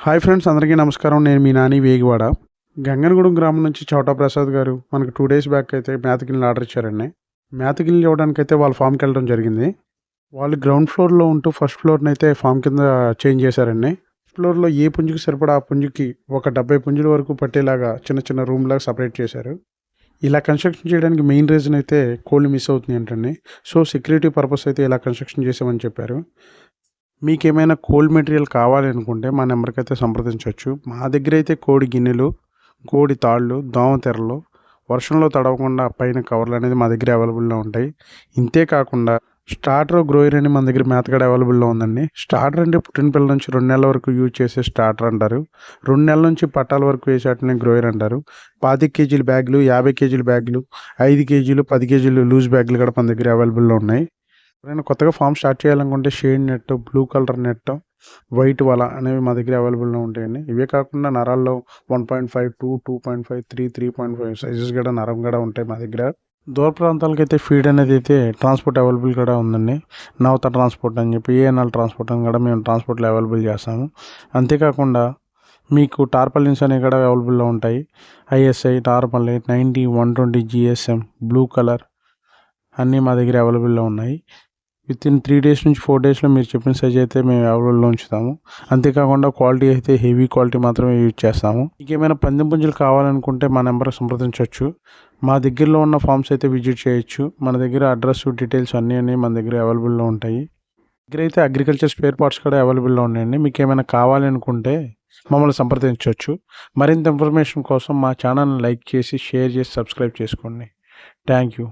Hi friends అందరికీ నమస్కారం. నేను మీ నాని వేగివాడ. గంగనగూడెం గ్రామం నుంచి చౌటా ప్రసాద్ గారు మనకు టూ డేస్ బ్యాక్ అయితే మేతగిల్ని ఆర్డర్ ఇచ్చారండి. మేతగిల్ని ఇవ్వడానికి అయితే వాళ్ళ ఫామ్కి వెళ్ళడం జరిగింది. వాళ్ళు గ్రౌండ్ ఫ్లోర్లో ఉంటూ ఫస్ట్ ఫ్లోర్ని అయితే ఫామ్ కింద చేంజ్ చేశారండి. ఫ్లోర్లో ఏ పుంజుకి సరిపడా ఆ పుంజుకి ఒక డెబ్బై పుంజుల వరకు పట్టేలాగా చిన్న చిన్న రూమ్ లాగా సపరేట్ చేశారు. ఇలా కన్స్ట్రక్షన్ చేయడానికి మెయిన్ రీజన్ అయితే కోళ్ళు మిస్ అవుతుంది ఏంటండి సో సెక్యూరిటీ పర్పస్ అయితే ఇలా కన్స్ట్రక్షన్ చేసామని చెప్పారు. మీకు ఏమైనా కోల్డ్ మెటీరియల్ కావాలి అనుకుంటే మా నెంబర్కి అయితే సంప్రదించవచ్చు. మా దగ్గర అయితే కోడి గిన్నెలు కోడి తాళ్ళు దోమ తెరలు వర్షంలో తడవకుండా పైన కవర్లు అనేది మా దగ్గర అవైలబుల్లో ఉంటాయి. ఇంతే కాకుండా స్టార్టర్ గ్రోయర్ అని మన దగ్గర మేతగడ అవైలబుల్లో ఉందండి. స్టార్టర్ అంటే పుట్టిన పిల్లల నుంచి రెండు నెలల వరకు యూజ్ చేసే స్టార్టర్ అంటారు. రెండు నెలల నుంచి పట్టాల వరకు వేసేటని గ్రోయర్ అంటారు. పాతి కేజీల బ్యాగులు యాభై కేజీల బ్యాగులు ఐదు కేజీలు పది కేజీలు లూజ్ బ్యాగులు కూడా మన దగ్గర అవైలబుల్లో ఉన్నాయి. ఎప్పుడైనా కొత్తగా ఫామ్ స్టార్ట్ చేయాలనుకుంటే shade net blue colour net white వల అనేవి మా దగ్గర అవైలబుల్లో ఉంటాయండి. ఇవే కాకుండా నరాల్లో one point five two two point five three three point five sizes కూడా నరం కూడా ఉంటాయి మా దగ్గర. దూర ప్రాంతాలకు అయితే ఫీడ్ అనేది అయితే ట్రాన్స్పోర్ట్ అవైలబుల్ కూడా ఉందండి. నవత ట్రాన్స్పోర్ట్ అని చెప్పి ఏఎన్ఎల్ ట్రాన్స్పోర్ట్ అని కూడా మేము ట్రాన్స్పోర్ట్లో అవైలబుల్ చేస్తాము. అంతేకాకుండా మీకు టార్పలిన్స్ అనేవి కూడా అవైలబుల్లో ఉంటాయి. I S I tarpaulin ninety one twenty GSM blue colour అన్నీ మా దగ్గర అవైలబుల్లో ఉన్నాయి. విత్ ఇన్ త్రీ డేస్ నుంచి ఫోర్ డేస్లో మీరు చెప్పిన సైజ్ అయితే మేము అవైలబుల్లో ఉంచుతాము అంతేకాకుండా క్వాలిటీ అయితే హెవీ క్వాలిటీ మాత్రమే యూజ్ చేస్తాము. ఇంకేమైనా పందెం పుంజులు కావాలనుకుంటే మా నెంబర్ సంప్రదించవచ్చు. మా దగ్గరలో ఉన్న ఫామ్స్ అయితే విజిట్ చేయొచ్చు. మన దగ్గర అడ్రస్ డీటెయిల్స్ అన్నీ అన్నీ మన దగ్గర అవైలబుల్లో ఉంటాయి. దగ్గర అయితే అగ్రికల్చర్ స్పేర్ పార్ట్స్ కూడా అవైలబుల్లో ఉన్నాయండి. మీకు ఏమైనా కావాలి అనుకుంటే మమ్మల్ని సంప్రదించవచ్చు. మరింత ఇన్ఫర్మేషన్ కోసం మా ఛానల్ని లైక్ చేసి షేర్ చేసి సబ్స్క్రైబ్ చేసుకోండి. Thank you